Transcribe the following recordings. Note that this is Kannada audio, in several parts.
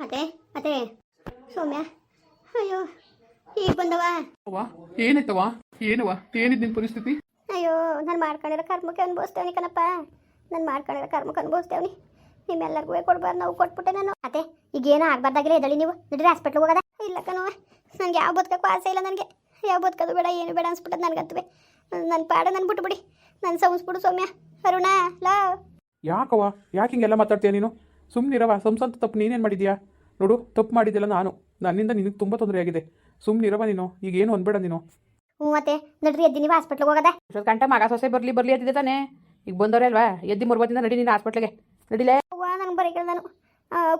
ಅದೇ ಅದೇ. ಸೌಮ್ಯ ಅಯ್ಯೋ ಈಗ ಬಂದವ? ಅವ್ವ ಏನಾಯ್ತವ ಏನವ ಏನಿದ್ ನಿನ್ ಪರಿಸ್ಥಿತಿ? ಅಯ್ಯೋ ನಾನು ಮಾಡ್ಕೊಂಡಿರೋ ಕರ್ಮಕ್ಕೆ ಅನುಭವಿಸ್ತೇವನಿ ಕಣಪ್ಪ. ನಾನು ಮಾಡ್ಕೊಂಡಿರೋ ಕರ್ಮಕ್ಕೆ ಅನುಭವಿಸ್ತೇವನಿ. ನಿಮ್ಮೆಲ್ಲರಿಗೂ ಕೊಡ್ಬಾರ್ದು ನಾವು ಕೊಟ್ಬಿಟ್ಟೆ ನಾನು. ಅದೇ ಈಗೇನೋ ಆಗ್ಬಾರ್ದಾಗಿಲ್ಲ ಎದಳಿ ನೀವು. ನಡ್ರಿ ಹಾಸ್ಪಿಟ್ಲ್ ಹೋಗೋದ? ಇಲ್ಲ ಕಣವ ನನಗೆ ಯಾವ ಬದುಕಕ್ಕೂ ಆಸೆ ಇಲ್ಲ ನನಗೆ. ಯಾವ ಬದುಕೋದು ಬೇಡ ಏನು ಬೇಡ ಅನ್ಸ್ಬಿಟ್ಟದ ನನಗಂತವೆ. ನನ್ನ ಪಾಡ ನನ್ನ ಬಿಟ್ಬಿಡಿ. ನನ್ನ ಸಂಸ್ಬಿಡು ಸೌಮ್ಯ. ಅರುಣ ಲಾ ಯಾಕವ್ವ? ಯಾಕೆ ಹಿಂಗೆಲ್ಲ ಮಾತಾಡ್ತೀಯ ನೀನು? ಸುಮ್ಮನಿರವ ಸಂಸಂತ ತಪ್ಪು ನೀನೇನು ಮಾಡಿದ್ಯಾ? ನೋಡು ತಪ್ಪು ಮಾಡಿದ್ದೆಲ್ಲ ನಾನು. ನನ್ನಿಂದ ನಿನಗೆ ತುಂಬ ತೊಂದರೆ ಆಗಿದೆ. ಸುಮ್ಮನಿರವ ನೀನು ಈಗ ಏನು ಅನ್ಬೇಡ ನೀನು. ಹ್ಞೂ ಮತ್ತೆ ನಡ್ರಿ ಎದ್ದಿ ನೀವು ಹಾಸ್ಪಿಟ್ಲಿಗೆ ಹೋಗದೆ? ಇಷ್ಟೊತ್ತು ಗಂಟೆ ಮಗ ಸೊಸೆ ಬರಲಿ ಬರಲಿ ಅದಿದೆ ತಾನೇ. ಈಗ ಬಂದವರೇ ಅಲ್ವಾ? ಎದ್ದಿ ಮುರ್ಬತ್ತಿಂದ ನಡಿ ನೀನು ಹಾಸ್ಪಿಟ್ಲಿಗೆ. ನಡಿಲೇ? ಅವ್ವ ನಂಗೆ ಬರೀ ನಾನು.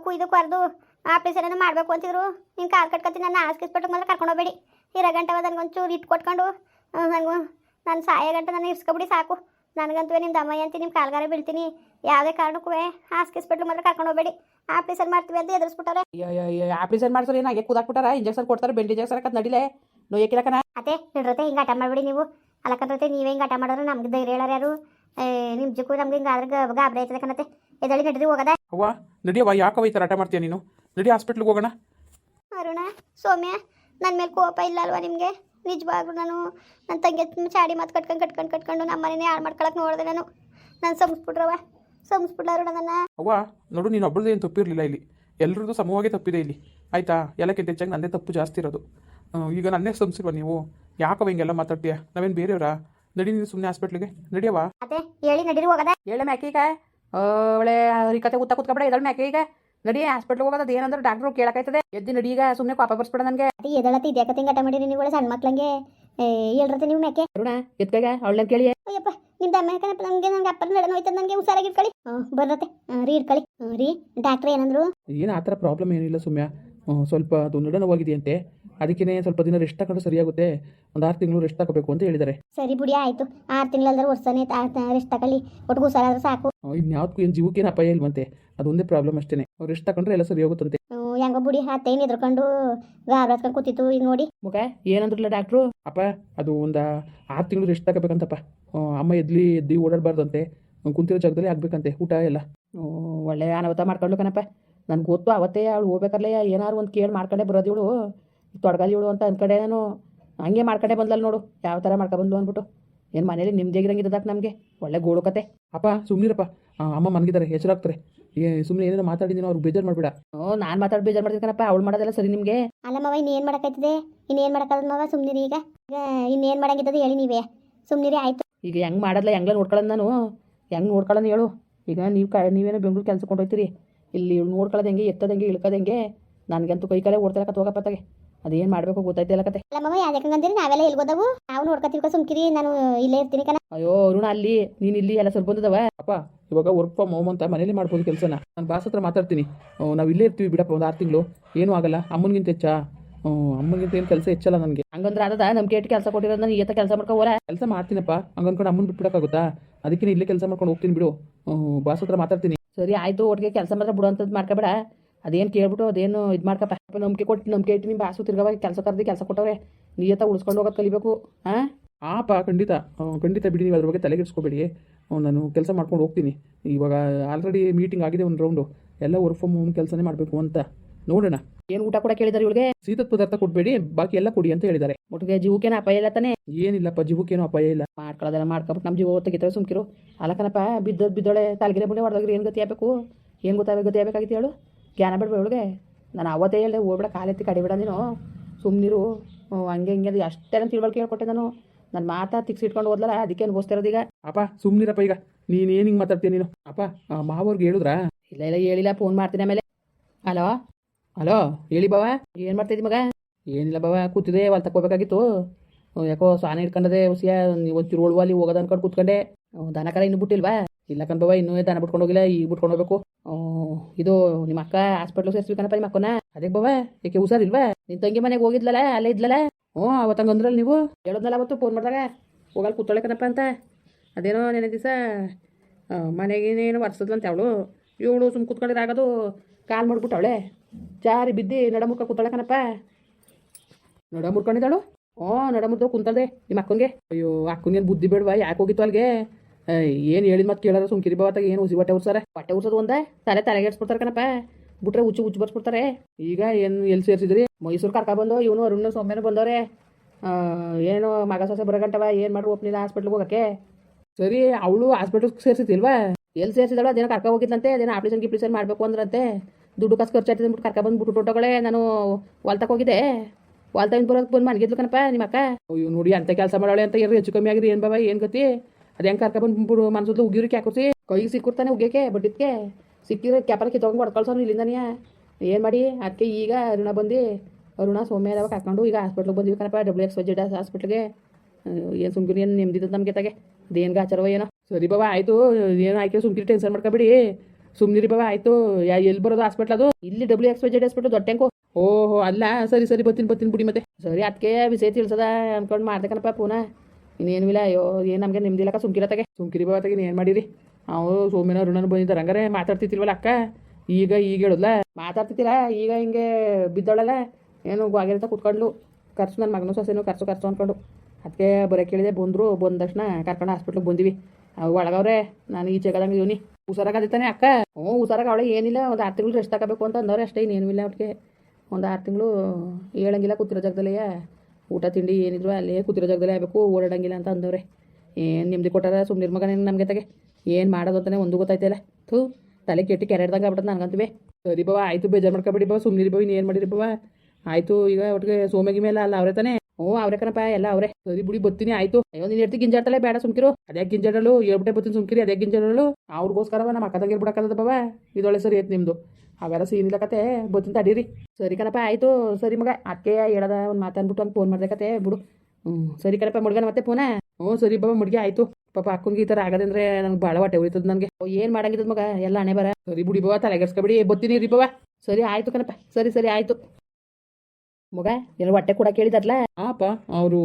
ಕುಯ್ದು ಕರೆದು ಆಪರೇಷನ್ ಏನೋ ಮಾಡಬೇಕು ಅಂತಿದ್ರು. ನೀನು ಕಾಲು ಕಟ್ಕೊತೀನಿ ನನ್ನ ಹಾಸ್ಪಿಟ್ಲಿಗೆ ಮೇಲೆ ಕರ್ಕೊಂಡು ಹೋಗ್ಬೇಡಿ. ಇರೋ ಗಂಟೆ ನನಗೊಂಚೂರು ಇಟ್ಟು ಕೊಟ್ಕೊಂಡು ನನಗೂ ನಾನು ಸಾಯೋ ಗಂಟೆ ನನಗೆ ಇಸ್ಕೊಬಿಡಿ ಸಾಕು. ನನಗಂತೂ ನಿಮ್ಮ ದಮ್ಮಯ್ಯ ಅಂತ ನಿಮ್ಮ ಕಾಲ್ಗಾರ ಬೀಳ್ತೀನಿ. ಯಾವುದೇ ಕಾರಣಕ್ಕೂ ಹಾಸ್ಪಿಟ್ಲ್ ಮೇಲೆ ಕರ್ಕೊಂಡು ಹೋಗ್ಬೇಡಿ. ಆಫೀಸರ್ ಮಾಡ್ತೀವಿ ಅಂತ ಎದುರಿಸ್ಬಿಟ್ಟಾರೆ ಆಪ್ರೇಷನ್ ಮಾಡ್ಸೋರು ಏನಾಗೆ ಕೂದಾಕ್ಬಿಟ್ಟಾರ? ಇಂಜೆಕ್ಷನ್ ಕೊಡ್ತಾರೆ ಬೆಂಡ್ ಇಂಜೆಕ್ಷನ್ ಹಾಕತ್ ನಡಿಲೇ. ನೋಯಕ್ಕಿಲ್ಲಕನ ಅದೇ ನಿಡ್ರತೆ ಹಿಂಗೆ ಆಟ ಮಾಡಬೇಡಿ ನೀವು. ಅಲ್ಲಕಂದ್ರತೆ ನೀವೇ ಹಿಂಗೆ ಆಟ ಮಾಡೋರು ನಮ್ಗೆ ಧೈರ್ಯ ಹೇಳಾರ ಯಾರು? ನಿಮ್ಮ ಜಕ್ಕೂ ನಮ್ಗೆ ಹಿಂಗೆ ಆದ್ರೆ ಗಾಬರಿ ಆಯ್ತದೆ ಕಣತೆ ಎದಳಿ ನಡ್ರಿ ಹೋಗದ? ಅವ್ವ ನಡಿಯವ್ವ ಯಾಕವ ಈ ಥರ ಆಟ ಮಾಡ್ತೀಯ ನೀನು? ನಡಿ ಹಾಸ್ಪಿಟ್ಲಿಗೆ ಹೋಗೋಣ. ಅರುಣ ಸೌಮ್ಯ ನನ್ನ ಮೇಲೆ ಕೋಪ ಇಲ್ಲ ಅಲ್ವಾ ನಿಮಗೆ? ನಿಜವಾಗ್ಲೂ ನಾನು ನನ್ನ ತಂಗಿ ಚಾಡಿ ಮಾತು ಕಟ್ಕೊಂಡು ಕಟ್ಕೊಂಡು ಕಟ್ಕೊಂಡು ನಮ್ಮ ಮನೇನೇ ಹಾಳು ಮಾಡ್ಕೊಳಕ್ಕೆ ನೋಡಿದೆ ನಾನು. ನಾನು ಸಂಸ್ಬಿಟ್ರವ ಸಂಸ್ಬಿಟ್ಲ ಅರುಣ ನನ್ನ ಅವ್ವ ನೋಡು ನೀನು ಒಬ್ಬಳದೇ ಏನು ತಪ್ಪಿರಲಿಲ್ಲ ಇಲ್ಲಿ. ಎಲ್ರದ್ದು ಸಮವಾಗಿ ತಪ್ಪಿದೆ ಇಲ್ಲಿ. ಆಯಿತಾ? ಎಲ್ಲಕ್ಕಿಂತ ಹೆಚ್ಚಾಗಿ ನನ್ನೇ ತಪ್ಪು ಜಾಸ್ತಿ ಇರೋದು. ಈಗ ನನ್ನೇ ಸಂಸಿಲ್ವ ನೀವು. ಯಾಕವ ಹಿಂಗೆಲ್ಲ ಮಾತಾಡ್ತೀಯ? ನಾವೇನು ಬೇರೆಯವರ? ನಡಿ ನೀನು ಸುಮ್ಮನೆ ಹಾಸ್ಪಿಟ್ಲಿಗೆ. ನಡಿಯವಾ ಅದೇ ಹೇಳಿ ನಡೀರಿ ಹೋಗದ. ಹೇಳ ಮ್ಯಾಕೆ ಈಗ. ಒಳ್ಳೆ ರಿಕತೆ ಕೂತ ಕೂತ್ಕೊಬೇಡ ಇದಳ ಮ್ಯಾಕೀಗ ಈಗ. ನಡಿ ಹಾಸ್ಪಿಟಲ್ ಹೋಗೋದು ಏನಂದ್ರೆ ಡಾಕ್ಟ್ರು ಕೇಳಕಾಯ್ತದೆ ಎದ್ದು ನಡಿ ಈಗ ಸುಮ್ಮನೆ ಕಾಪ ಬರ್ಸ್ಬೇಡ ನನಗೆ. ಅದೇ ಎದಳತ್ತೆ ಇದ್ಯಾಕ ತಿಂಗಾಟ ಮಾಡಿರಿ ನೀವು ಸಣ್ಣ ಮಕ್ಳಂಗೆ? ಹೇಳ್ರತೆ ನೀವು ಮೇಕೆ ಅರುಣ ಎತ್ಕಾಗ ಅವಳನ್ನ ಕೇಳಿ. ಅಯ್ಯಪ್ಪ ನಿಮ್ಮ ದಮ್ಮ ನಮಗೆ ನಂಗೆ ಅಪ್ಪನ ನಡೆ ನೋಯ್ತದ ನನಗೆ ಹುಷಾರಾಗಿ ಇಟ್ಕೊಳ್ಳಿ ಹ್ಞೂ ರೀ ಇಟ್ಕೊಳ್ಳಿ ರೀ ಡಾಕ್ಟ್ರ್ ಏನಂದ್ರು? ಏನು ಆ ಥರ ಪ್ರಾಬ್ಲಮ್ ಏನಿಲ್ಲ ಸುಮ್ಯ. ಸ್ವಲ್ಪ ಅದು ನಡನವಾಗಿದೆಯಂತೆ ಅದಕ್ಕೇ ಸ್ವಲ್ಪ ದಿನ ರೆಸ್ಟ್ ತಗೊಂಡು ಸರಿಯಾಗುತ್ತೆ. ಒಂದು ಆರು ತಿಂಗಳು ರೆಸ್ಟ್ ತಗೋಬೇಕು ಅಂತ ಹೇಳಿದಾರೆ. ಸರಿ ಬಿಡಿ ಆಯ್ತು. ಆರು ತಿಂಗಳಲ್ದ್ರೆ ವರ್ಷನೇ ರೆಸ್ಟ್ ತಗೊಳ್ಳಿ. ಒಟ್ಟು ಹುಷಾರಾದ್ರೆ ಸಾಕು. ಇನ್ಯಾವುದಕ್ಕೂ ಏನು ಜೀವಕ್ಕೇನು ಅಪಾಯ ಇಲ್ವಂತೆ. ಅದೊಂದೇ ಪ್ರಾಬ್ಲಮ್ ಅಷ್ಟೇ ಅವ್ರು ರೆಸ್ಟ್ ತಗೊಂಡ್ರೆ ಎಲ್ಲ ಸರಿ ಹೋಗುತ್ತಂತೆ. ಹೆಂಗೋ ಬುಡಿ ಹತ್ತೇನು ಎದ್ರಕೊಂಡು ಗಾಬ್ರಸ್ಕೊಂಡು ಕೂತಿತ್ತು ಈಗ ನೋಡಿ. ಮುಖ ಏನಂದ್ರಲ್ಲ ಡಾಕ್ಟ್ರು ಅಪ್ಪ ಅದು ಒಂದು ಆರು ತಿಂಗಳು ರೆಸ್ಟ್ ತಗೋಬೇಕಂತಪ್ಪ. ಅಮ್ಮ ಎದ್ಲಿ ಎದ್ದು ಓಡಾಡಬಾರ್ದಂತೆ. ಕುಂತಿರೋ ಜಾಗದಲ್ಲಿ ಆಗ್ಬೇಕಂತೆ ಊಟ ಎಲ್ಲ. ಒಳ್ಳೆ ಅನಾಹುತ ಮಾಡ್ಕೊಂಡು ಕಣಪ್ಪ. ನನ್ಗೆ ಗೊತ್ತು ಅವತ್ತೇ ಅವಳು ಹೋಗ್ಬೇಕಾರ್ಲೆ ಏನಾರು ಒಂದು ಕೇಳಿ ಮಾಡ್ಕೊಂಡೆ ಬರೋದು ಇವಳು. ತೊಡಗಲಿ ಇವಳು ಅಂತ ಅಂದ್ಕಡೆ ನಾನು ಹಂಗೆ ಮಾಡ್ಕೊಂಡೆ ಬಂದ್ಲಲ್ಲ ನೋಡು ಯಾವ ಥರ ಮಾಡ್ಕೊಬಂದ್ಲು ಅಂದ್ಬಿಟ್ಟು. ಏನು ಮನೇಲಿ ನಿಮ್ದೇಗಿರಂಗಿದ್ದಕ್ಕೆ ನಮಗೆ ಒಳ್ಳೆ ಗೋಳು ಕತೆ. ಅಪ್ಪ ಸುಮ್ಮನಿರಪ್ಪ ಅಮ್ಮ ಮನಗಿದ್ದಾರೆ ಹೆಸರಾಗ್ತಾರೆ ಏ ಸುಮ್ಮನೆ ಏನೇನೋ ಮಾತಾಡಿದೀನೋ ಅವ್ರು ಬೇಜಾರು ಮಾಡ್ಬಿಡ. ಓ ನಾನು ಮಾತಾಡಿ ಬೇಜಾರು ಮಾಡ್ತೀನಿ ಕಣಪ್ಪ ಅವಳು ಮಾಡೋದೆಲ್ಲ ಸರಿ ನಿಮಗೆ? ಅಲ್ಲ ಮವ ಇನ್ನೇನು ಮಾಡೋಕ್ಕಾಯ್ತದೆ? ಇನ್ನೇನು ಮಾಡಕ್ಕಾಗದ ಮವ ಸುಮ್ಮನಿರಿ ಈಗ. ಈಗ ಇನ್ನೇನು ಮಾಡಂಗಿದ್ದದು ಹೇಳಿ ನೀವೇ. ಸುಮ್ಮನಿರಿ ಆಯ್ತು. ಈಗ ಹೆಂಗೆ ಮಾಡೋದ್ಲ ಹೆಂಗ್ಲ ನೋಡ್ಕೊಳ್ಳೋದು ನಾನು? ಹೆಂಗೆ ನೋಡ್ಕೊಳ್ಳೋದು ಹೇಳು. ಈಗ ನೀವು ಕ ನೀವೇನೋ ಬೆಂಗ್ಳೂರು ಕೆಲಸ ಕೊಂಡೋಗ್ತೀರಿ ಇಲ್ಲಿ ನೋಡ್ಕೊಳ್ಳೋದು ಹೆಂಗೆ ಎತ್ತದಂಗೆ ಹೆಂಗೆ ಇಳ್ಕೋದು ಹೆಂಗೆ? ನನಗಂತೂ ಕೈ ಕಾಲೇ ಹೋಗಪ್ಪ ಹೋಗಪ್ಪತ್ತಾಗೆ ಅದೇನು ಮಾಡಬೇಕು ಗೊತ್ತಾಯ್ತಿಲ್ಲ ಕತೆ. ಯಾವ್ದಕ್ಕಂಗಂದಿರಿ ನಾವೆಲ್ಲ ಎಲ್ಗೋದವು ನಾವು ನೋಡ್ಕೊತೀವಿ ಸುಮ್ಕಿರಿ ನಾನು ಇಲ್ಲೇ ಇರ್ತೀನಿ ಕಣ. ಅಯ್ಯೋ ಅರುಣ ಅಲ್ಲಿ ನೀನು ಇಲ್ಲಿ ಎಲ್ಲ ಸ್ವಲ್ಪ ಬಂದದವ? ಅಪ್ಪ ಇವಾಗ ವರ್ಕ್ ಫ್ರಮ್ ಹೋಮ್ ಅಂತ ಮನೇಲಿ ಮಾಡ್ಬೋದು ಕೆಲಸನ. ನಾನು ಬಾಸ್ ಹತ್ರ ಮಾತಾಡ್ತೀನಿ. ನಾವು ಇಲ್ಲೇ ಇರ್ತೀವಿ ಬಿಡಪ್ಪ ಒಂದು ಆರು ತಿಂಗಳು. ಏನೂ ಆಗಲ್ಲ. ಅಮ್ಮನಿಗಿಂತ ಹೆಚ್ಚಾ? ಅಮ್ಮನಿಗಿಂತ ಏನು ಕೆಲಸ ಹೆಚ್ಚಲ್ಲ ನನಗೆ. ಹಂಗಂದ್ರೆ ಅದ ನಮ್ಗೆ ಕೇಟ್ ಕೆಲಸ ಕೊಟ್ಟಿರೋದು ನಾನು ಈತ ಕೆಲಸ ಮಾಡ್ಕೋ ಹೋರ ಕೆಲಸ ಮಾಡ್ತೀನಪ್ಪ. ಹಂಗನ್ಕೊಂಡು ಅಮ್ಮನ್ ಅಮ್ಮನ ಬಿಟ್ಬಿಡಕ್ಕಾಗುತ್ತಾ ಅದಕ್ಕೆ ಇಲ್ಲೇ ಕೆಲಸ ಮಾಡ್ಕೊಂಡು ಹೋಗ್ತೀನಿ ಬಿಡು. ಬಾಸ್ ಹತ್ರ ಮಾತಾಡ್ತೀನಿ. ಸರಿ ಆಯಿತು ಒಟ್ಟಿಗೆ ಕೆಲಸ ಮಾತ್ರ ಬಿಡುವಂಥದ್ದು ಮಾಡ್ಕೋಬೇಡ ಅದೇನು ಕೇಳ್ಬಿಟ್ಟು ಅದೇನು ಇದು ಮಾಡ್ಕಪ್ಪ ನಂಬಿಕೆ ಕೊಟ್ಟು ನಂಬಿಕೆ ಇಟ್ಟು ನಿಮ್ಮ ಬಾಸು ತಿರ್ಗವಾಗಿ ಕೆಲಸ ಕರೆದು ಕೆಲಸ ಕೊಟ್ಟವ್ರೆ ನೀಯತ್ತ ಉಳಿಸ್ಕೊಂಡು ಹೋಗೋದು ಕಲಿಬೇಕು ಹಾಂ ಪಾ ಖಂಡಿತ ಖಂಡಿತ ಬಿಡಿ ನೀವು ಅದ್ರ ಬಗ್ಗೆ ತಲೆ ಕೆಡಿಸ್ಕೋಬೇಡಿ. ನಾನು ಕೆಲಸ ಮಾಡ್ಕೊಂಡು ಹೋಗ್ತೀನಿ. ಇವಾಗ ಆಲ್ರೆಡಿ ಮೀಟಿಂಗ್ ಆಗಿದೆ ಒಂದು ರೌಂಡು ಎಲ್ಲ ವರ್ಕ್ ಫ್ರಮ್ ಹೋಮ್ ಕೆಲಸನೇ ಮಾಡಬೇಕು ಅಂತ. ನೋಡೋಣ. ಏನು ಊಟ ಕೂಡ ಕೇಳಿದಾರೆ ಇವಳಿಗೆ? ಸೀತದ ಪದಾರ್ಥ ಕೊಡಬೇಡಿ ಬಾಕಿ ಎಲ್ಲ ಕೊಡಿ ಅಂತ ಹೇಳಿದ್ದಾರೆ. ಒಟ್ಟಿಗೆ ಜೀವಕ್ಕೇನು ಅಪಾಯ ಇಲ್ಲ ತಾನೇ? ಏನಿಲ್ಲಪ್ಪ ಜೀವಕ್ಕೇನು ಅಪಾಯ ಇಲ್ಲ. ಮಾಡ್ಕೊಳ್ಳೋದೆಲ್ಲ ಮಾಡ್ಕೊಬಿಟ್ಟು ನಮ್ಮ ಜೀವ ತೆಗಿತಾವೆ ಸುಮ್ಕಿರು. ಅಲ್ಲಕನಪ್ಪ ಬಿದ್ದೋದು ಬಿದ್ದೋಳೆ ತಲೆಗಿರೆ ಬುಂಡೆ ಹೊಡೆದೋಗ್ರಿ ಏನು ಗತಿ ಆಗಬೇಕು? ಏನು ಗೊತ್ತಾಗಬೇಕು ಗತಿ ಆಗಬೇಕಾಗಿತ್ತು ಹೇಳು? ಜ್ಞಾನ ಬಿಡ್ಬೇಡ ಇವಳಿಗೆ ನಾನು ಅವತ್ತೇ ಹೇಳಿದೆ ಹೋಗ್ಬೇಡ ಕಾಲೆತ್ತಿ ಕಡಿಬೇಡ ನೀನು ಸುಮ್ಮನಿರು ಹಂಗೆ ಹಿಂಗೆ ಅದು ಅಷ್ಟೇನ ತಿಳುವಳಿಕೆ ಹೇಳ್ಕೊಟ್ಟೆ ನಾನು. ನನ್ನ ಮಾತಾ ತಿಕ್ಸಿಟ್ಕೊಂಡು ಹೋದ್ಲಲ್ಲ ಅದಕ್ಕೆ ಅನ್ಭವಿಸ್ತಾ ಇರೋದು ಈಗ. ಅಪ್ಪ ಸುಮ್ಮನಿರಪ್ಪ ಈಗ. ನೀನು ಏನು ಹಿಂಗೆ ಮಾತಾಡ್ತೀಯ ನೀನು? ಅಪ್ಪ ಮಾವೋರ್ಗೆ ಮಾವವ್ರಿಗೆ ಹೇಳಿದ್ರಾ? ಇಲ್ಲ ಇಲ್ಲ ಹೇಳಿಲ್ಲ ಫೋನ್ ಮಾಡ್ತೀನಿ ಆಮೇಲೆ. ಹಲೋ? ಹಲೋ ಹೇಳಿ ಬಾವ. ಏನು ಮಾಡ್ತಿದ್ದಿ ಮಗ? ಏನಿಲ್ಲ ಬಾವ ಕೂತಿದೆ ಅಲ್ಲಿ ತಗೋಬೇಕಾಗಿತ್ತು ಯಾಕೋ ಸಾನ ಇಟ್ಕೊಂಡದೆ ಹುಸಿಯ ನೀವು ಒಂಚೂರು ಉಳುವಲ್ಲಿ ಹೋಗೋದು ಅನ್ಕೊಂಡು ಕೂತ್ಕೊಂಡೆ. ದನ ಕರ ಇನ್ನೂ ಬಿಟ್ಟಿಲ್ವಾ? ಇಲ್ಲ ಕಣ್ ಬಾವ ಇನ್ನೂ ದನ ಬಿಟ್ಕೊಂಡು ಹೋಗಿಲ್ಲ ಈಗ ಬಿಟ್ಕೊಂಡು ಹೋಗ್ಬೇಕು. ಇದು ನಿಮ್ಮ ಅಕ್ಕ ಹಾಸ್ಪಿಟ್ಲ್ ಸೇರಿಸ್ಬೇಕನಪ್ಪ ನಿಮ್ಮ ಅಕ್ಕನ ಅದಕ್ಕೆ ಬಾವ ಯಾಕೆ ಹುಷಾರಿಲ್ವಾ ನಿನ್ನ ತಂಗಿ ಮನೆಗೆ ಹೋಗಿದ್ಲಲ್ಲ ಅಲ್ಲೇ ಇದ್ಲಲ್ಲ ಹ್ಞೂ ಅವತ್ತಂಗೆ ಅಂದ್ರಲ್ಲ ನೀವು ಹೇಳೋದ್ನಲ್ಲ ಅವತ್ತು ಫೋನ್ ಮಾಡಿದಾಗ ಹೋಗಲ್ಲ ಕೂತ್ಕೊಳ್ಳೆ ಕಣಪ್ಪ ಅಂತ ಅದೇನೋ ನೆನೆ ದಿವಸ ಮನೆಗೇನೇನು ಒರ್ಸದ್ಲಂತ ಅವಳು ಇವಳು ಸುಮ್ಮ ಕಾಲ್ ಕಾಲು ಮಾಡ್ಬಿಟ್ಟವಳೆ ಚಾರಿ ಬಿದ್ದು ನಡಮುಖ ಕೂತಾಳೆ ಕಣಪ್ಪ ನಡ ಮುರ್ಕೊಂಡಿದ್ದಾಳು ಹ್ಞೂ ನಡ ಮುರ್ದು ಕುಂತಳ್ದೆ ನಿಮ್ಮ ಅಕ್ಕಂಗೆ ಅಯ್ಯೋ ಅಕ್ಕಂಗೇನು ಬುದ್ಧಿ ಬೇಡವಾ ಯಾಕೆ ಹೋಗಿತ್ತು ಅಲ್ಲಿಗೆ ಏನು ಹೇಳಿದ್ ಮತ್ತೆ ಕೇಳಾರ ಸುಮ್ ಕಿರಿಬಾತಾಗ ಏನು ಉಸಿ ಬಟ್ಟೆ ಉರ್ಸಾರೆ? ಬಟ್ಟೆ ಉರ್ಸೋದು ಒಂದ ತಲೆ ತಲೆಗೆಡ್ಸ್ಬಿಡ್ತಾರೆ ಕಣಪ್ಪ. ಬಿಟ್ರೆ ಉಚ್ಚು ಉಚ್ಚು ಬರ್ಸ್ಬಿಡ್ತಾರೆ. ಈಗ ಏನು ಎಲ್ಲಿ ಸೇರಿಸಿದ್ರಿ? ಮೈಸೂರು ಕರ್ಕೊಬಂದು ಇವನು ಅರುಣ ಸೌಮ್ಯನೂ ಬಂದವ್ರೆ. ಏನು ಮಗ ಸೊಸೆ ಬರಗಂಟವ ಏನು ಮಾಡ್ರು ಒಪ್ನಿಲ್ಲ ಹಾಸ್ಪಿಟ್ಲಿಗೆ ಹೋಗಕ್ಕೆ? ಸರಿ ಅವಳು ಹಾಸ್ಪಿಟ್ಲಿಗೆ ಸೇರಿಸಿದಿಲ್ವಾ ಎಲ್ಲಿ ಸೇರಿಸಿದಳು ಅದೇನೋ ಕರ್ಕ ಹೋಗಿದ್ಲಂತೆ ಅದೇನೋ ಆಪ್ರೇಷನ್ ಗಿಪ್ರೇಷನ್ ಮಾಡಬೇಕು ಅಂದ್ರಂತೆ. ದುಡ್ಡು ಕಾಸು ಖರ್ಚು ಆಯ್ತದೆ ಅಂದ್ಬಿಟ್ಟು ಬಂದು ಬಂದ್ಬಿಟ್ಟು ಟೋಟೋಗಳೇ ನಾನು ಹೊಲ್ತಕ್ಕೆ ಹೋಗಿದ್ದೆ. ಹೊಲ್ತಾವಿನ ಬರೋಕೆ ಬಂದು ಮನ್ಗಿದ್ಲು ಕಣಪ್ಪ ನಿಮ್ಮ ಅಕ್ಕ ಅಯ್ಯೋ ನೋಡಿ ಅಂತ ಕೆಲಸ ಮಾಡೋಳೆ ಅಂತ ಏನು ಹೆಚ್ಚು ಕಮ್ಮಿ ಆಗಿರಿ ಏನು ಬಾಬಾ ಏನು ಗತಿ? ಅದು ಹೆಂಗೆ ಕರ್ಕೊ ಬಂದ್ಬಿಡು ಮನ್ಸದ್ದು ಉಗಿರಿ ಹಾಕೋಸಿ ಕೈಗೆ ಸಿಕ್ಕಿರ್ತಾನೆ ಉಗ್ಯಕ್ಕೆ ಬಡ್ಡಿದ್ಕೆ ಸಿಕ್ಕಿರೋ ಕ್ಯಾಪಲ್ ತೊಗೊಂಡು ಹೊಡ್ಕೊಳ್ಸೋನು ಇಲ್ಲಿಂದನೇ ಏನು ಮಾಡಿ? ಅದಕ್ಕೆ ಈಗ ಅರುಣ ಬಂದು, ಅರುಣ ಸೌಮ್ಯ ಅದಾವ ಕರ್ಕೊಂಡು ಈಗ ಹಾಸ್ಪಿಟ್ಲಿಗೆ ಬಂದಿವಿ ಕಣಪ್ಪ ಡಬ್ಲ್ಯೂ ಎಕ್ಸ್ ವಜೆಡ್ ಹಾಸ್ಪಿಟ್ಲಿಗೆ ಏನು ಸುಮ್ಕಿರಿ, ಏನು ನೆಮ್ಮದಿದ್ದು ನಮಗೆ ತಗೆ. ಅದೇನು ಗಾಚಾರವ ಏನೋ. ಸರಿ ಬಾಬಾ ಆಯಿತು. ಏನು ಆಯ್ಕೆ ಸುಮ್ಕಿರಿ ಟೆನ್ಷನ್ ಮಾಡ್ಕೊಬೇಡಿ. ಸುಮ್ನಿರಿ ಬಾಬಾ ಆಯಿತು. ಯಾ ಎಲ್ಲಿ ಬರೋದು ಹಾಸ್ಪಿಟ್ಲ್ ಅದು? ಇಲ್ಲಿ ಡಬ್ಲ್ಯೂ ಎಕ್ಸ್ ವಜೆಡ್ ಹಾಸ್ಪಿಟ್ಲ್ ದೊಡ್ಡ ಓಹೋ, ಅಲ್ಲ, ಸರಿ ಸರಿ ಬರ್ತೀನಿ ಬರ್ತೀನಿ ಬಿಡಿ ಮತ್ತೆ. ಸರಿ ಅದಕ್ಕೆ ವಿಷಯ ತಿಳಿಸದ ಅನ್ಕೊಂಡು ಮಾಡ್ದೆ ಕಣಪ್ಪ ಪುನಃ. ಇನ್ನೇನು ಇಲ್ಲ ಅಯ್ಯೋ, ಏನು ನಮಗೆ ನಿಮ್ದಿಲ್ಲಕ್ಕ ಸುಮ್ಕಿರ ಸುಮ್ಕಿರಿ ಬಾಬಾ ಏನು ಮಾಡಿರಿ? ಅವು ಸೋಮಿನ ಋಣನ ಬಂದಿದ್ದಾರೆ, ಹಂಗಾರೆ ಮಾತಾಡ್ತಿತ್ತಿಲ್ವಲ್ಲ ಅಕ್ಕ? ಈಗ ಈಗ ಹೇಳುದ್ಲ? ಮಾತಾಡ್ತಿತ್ತಿಲ್ಲ ಈಗ ಹಿಂಗೆ ಬಿದ್ದೋಳಲ್ಲ ಏನು ಗಾಗಿರ್ತ ಕುತ್ಕೊಂಡ್ಲು. ಖರ್ಚು ನನ್ನ ಮಗನೂ ಸೊಸೆನೂ ಖರ್ಚು ಖರ್ಚು ಅಂದ್ಕೊಂಡು ಅದಕ್ಕೆ ಬರೋ ಕೇಳಿದೆ, ಬಂದರು, ಬಂದ ತಕ್ಷಣ ಕರ್ಕೊಂಡು ಹಾಸ್ಪಿಟ್ಲಿಗೆ ಬಂದಿವಿ. ಅವು ಒಳಗವ್ರೆ, ನಾನು ಈ ಈಚೆಗದಂಗೆ ಇವನಿ ಹುಷಾರಾಗದಿತ್ತಾನೆ ಅಕ್ಕ? ಹ್ಞೂ, ಹುಷಾರಾಗ, ಅವಳೆ ಏನಿಲ್ಲ, ಒಂದು ಆರು ತಿಂಗಳು ರೆಸ್ಟ್ ತಗೋಬೇಕು ಅಂತ ಅಂದವ್ರೆ ಅಷ್ಟೇ, ಇನ್ನೇನು ಇಲ್ಲ ಅವ್ರಿಗೆ ಒಂದು ಆರು ತಿಂಗಳು ಹೇಳಂಗಿಲ್ಲ, ಕೂತಿರೋ ಜಾಗದಲ್ಲೇ. ಊಟ ತಿಂಡಿ ಏನಿದ್ರು ಅಲ್ಲೇ ಕೂತಿರೋ ಜಾಗದಲ್ಲೇ ಆಗಬೇಕು, ಓಡಾಡಂಗಿಲ್ಲ ಅಂತ ಅಂದವ್ರೆ. ಏನು ನಿಮ್ದು ಕೊಟ್ಟಾರ ಸುಮ್ಮನೆ ಮಗನೇ ನಮಗೆ ತಗೆ. ಏನು ಮಾಡೋದು ಅಂತಲೇ ಒಂದು ಗೊತ್ತಾಯ್ತಲ್ಲ ಥೂ, ತಲೆ ಕೆಟ್ಟು ಕೆರೆಡ್ದಂಗೆ ಆಗ್ಬಿಟ್ಟದ ನನಗಂತೀವಿ. ಸರಿ ಬಾವ ಆಯಿತು ಬೇಜಾರು ಬಾ ಬಾವ ಬೋ ನೀನು ಏನು ಮಾಡಿರಿ ಬಾವ ಆಯಿತು, ಈಗ ಒಟ್ಟಿಗೆ ಸೋಮೆಗೆ ಮೇಲೆ ಅಲ್ಲ, ಅವರೇ ತಾನೆ? ಓ, ಅವ್ರೆ ಕಣಪ್ಪ, ಎಲ್ಲ ಅವರೇ. ಸರಿ ಬಿಡಿ ಬರ್ತೀನಿ ಆಯಿತು. ಅಯ್ಯೋ, ನೀನು ಹೇಳ್ತಿ ಗಿಂಜಾಡ್ತಲೇ ಬೇಡ ಸುಮ್ಕಿರು. ಅದೇ ಗಿಂಜಾಡಲು ಹೇಳ್ಬಿಟ್ಟೆ ಬರ್ತೀನಿ ಸುಮ್ಕಿರಿ, ಅದೇ ಗಿಂಜಾಡಲು. ಅವ್ರಿಗೋಸ್ಕರವ ನಮ್ಮ ಅಕ್ಕದಾಗ ಇರ್ಬಿಡಕ್ಕದ ಬಾವ. ಇದೊಳ್ಳೆ ಸರಿ ಆಯ್ತು ನಿಮ್ಮದು ಅವೆಲ್ಲ ಸೀನಿಲ್ಲ ಕತೆ ಬರ್ತೀನಿ ತಡೀರಿ. ಸರಿ ಕಣಪ್ಪ ಆಯಿತು. ಸರಿ ಮಗ ಅದಕ್ಕೆ ಹೇಳದ ಒಂದು ಮಾತಾಡ್ಬಿಟ್ಟು ಹಂಗೆ ಫೋನ್ ಮಾಡಿದೆ ಕತೆ ಬಿಡು. ಹ್ಞೂ ಸರಿ ಕಣಪ್ಪ ಮುಡ್ಗನ ಮತ್ತೆ ಫೋನ ಹ್ಞೂ ಸರಿ ಬಾಬಾ ಮುಡ್ಗೆ ಆಯಿತು. ಪಾಪ ಅಕ್ಕನಿಗೆ ಈ ಥರ ಆಗದಂದ್ರೆ ನನಗೆ ಭಾಳ ಹೊಟ್ಟೆ ಉಳಿತದ ನನಗೆ. ಏನು ಮಾಡಂಗಿದ್ದದ ಮಗ? ಎಲ್ಲ ಹಣೆ ಬರ. ಸರಿ ಬಿಡಿ ಬಾವ ತಲೆಗೆಡ್ಸ್ಕೊಬಿಡಿ. ಬತ್ತೀನಿ ರೀ ಬಾವ ಸರಿ ಆಯಿತು ಕಣಪ್ಪ. ಸರಿ ಸರಿ ಆಯಿತು. ಮಗ ಎಲ್ಲ ಹೊಟ್ಟೆ ಕೂಡ ಕೇಳಿದಾರಲ್ಲ ಆಪ ಅವರು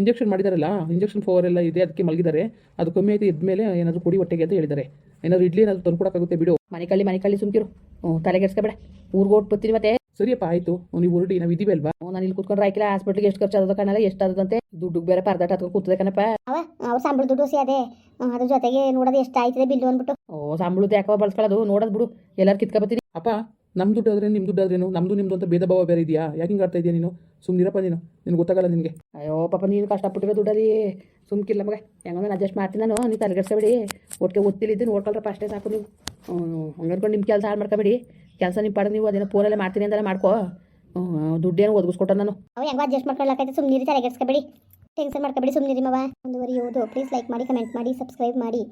ಇಂಜೆಕ್ಷನ್ ಮಾಡಿದಾರಲ್ಲ ಇಂಜೆಕ್ಷನ್ ಫೋರ್ ಎಲ್ಲ ಇದೆ ಅದಕ್ಕೆ ಮಲಗಿದ್ದಾರೆ ಅದು ಕಮ್ಮಿ ಆಯ್ತು ಇದ್ಮೇಲೆ ಏನಾದರೂ ಕುಡಿ ಹೊಟ್ಟೆಗೆ ಅಂತ ಹೇಳಿದ್ದಾರೆ ಏನಾದರೂ ಇಡ್ಲಿ ಏನಾದರೂ ತಂದು ಕೊಡೋಕ್ಕಾಗುತ್ತೆ ಬಿಡು. ಮನೆ ಕಳ್ಳಿ ಮನೆ ಕಳ್ಳಿ ಸುಮ್ಕಿರು. ಹ್ಞೂ ತಲೆಗೆಡ್ಸ್ಕೊಬೇಡ ಊರಿಗೆ ಓಟ್ ಬರ್ತೀನಿ ಮತ್ತೆ. ಸರಿಯಪ್ಪ ಆಯ್ತು. ನೀವು ಹೊರಡಿ ನಾವು ಇದೀವಿ ಅಲ್ವಾ ನಾನು ಇಲ್ಲಿ ಕುತ್ಕೊಂಡ್ರೆ ಆಯ್ಕಿಲ್ಲ ಹಾಸ್ಪಿಟ್ಲಿಗೆ ಎಷ್ಟು ಖರ್ಚು ಆದ ಕಾಣಲ್ಲ ಎಷ್ಟು ಆದದಂತೆ ದುಡ್ಡು ಬೇರೆ ಪರ್ದಾಟ ಹತ್ಕೊಂಡು ಕೂತದೆ ಕಣಪ್ಪ. ಅವ ಅವ್ರ ಸಂಬಳ ದುಡ್ಡು ಅದೇ. ಅದ್ರ ಜೊತೆಗೆ ನೋಡೋದು ಎಷ್ಟು ಆಯ್ತದೆ ಬಿಲ್ಲು ಅಂದ್ಬಿಟ್ಟು. ಓ ಸಂಬಳದ ಯಾಕೋ ಬಳಸ್ಕೊಳ್ಳೋದು. ನೋಡೋದು ಬಿಡು. ಎಲ್ಲರೂ ಕಿತ್ಕೊಬತ್ತೀನಿ ಅಪ್ಪ ನಮ್ಮ ದುಡ್ಡು ಆದ್ರೆ ನಿಮ್ಮ ದುಡ್ಡು ಆದ್ರೇನು? ನಮ್ಮದು ನಿಮ್ಮದು ಅಂತ ಭೇದ ಭಾವ ಬೇರೆ ಇದೆಯಾ? ಯಾಕೆ ಹಿಂಗೆ ಆಡ್ತಾ ಇದೆಯಾ ನೀನು? ಸುಮ್ಮನಿರಪ್ಪ ನೀನು. ನಿನ್ಗೆ ಗೊತ್ತಾಗಲ್ಲ ನಿನಗೆ. ಅಯ್ಯೋ ಪಾಪ ನೀನು ಕಷ್ಟಪಟ್ಟಿರೋ ದುಡ್ಡಲ್ಲಿ ಸುಮ್ಕಿಲ್ಲ ಮಗ. ಹೆಂಗಂದ್ರೆ ನಾನು ಅಡ್ಜಸ್ಟ್ ಮಾಡ್ತೀನಿ ನಾನು. ನೀವು ತಲೆಗೆಡ್ಸ್ಕೊಬೇಡಿ ಒಟ್ಟಿಗೆ ಒತ್ತಿಲಿದ್ದು ನೋಡ್ಕೊಳ್ರಪ್ಪ ಅಷ್ಟೇ ಸಾಕು ನೀವು. ಹಂಗೆ ಅನ್ಕೊಂಡು ನಿಮ್ಮ ಕೆಲಸ ಹಾಳು ಮಾಡ್ಕೊಬೇಡಿ. ಕೆಲಸ ನಿಮ್ಮ ಪಡೆದು ನೀವು ಅದೇನೋ ಫೋನಲ್ಲೇ ಮಾಡ್ತೀನಿ ಅಂತೆಲ್ಲ ಮಾಡ್ಕೋ. ದುಡ್ಡೇನು ಒದಗಿಸ್ಕೊಟ್ಟ ನಾನು. ಅವು ಹೆಂಗೋ ಅಡ್ಜಸ್ಟ್ ಮಾಡ್ಕೊಳ್ಳಾಕೈತೆ ಸುಮ್ಮನಿರಿ ತಲೆಗೆಡ್ಸ್ಕೊಬೇಡಿ ಟೆನ್ಷನ್ ಮಾಡ್ಕೊಬೇಡಿ ಸುಮ್ಮನಿರಿ ಮವ. ಮುಂದುವರಿಯೋದು ಪ್ಲೀಸ್ ಲೈಕ್ ಮಾಡಿ ಕಮೆಂಟ್ ಮಾಡಿ ಸಬ್ಸ್ಕ್ರೈಬ್ ಮಾಡಿ.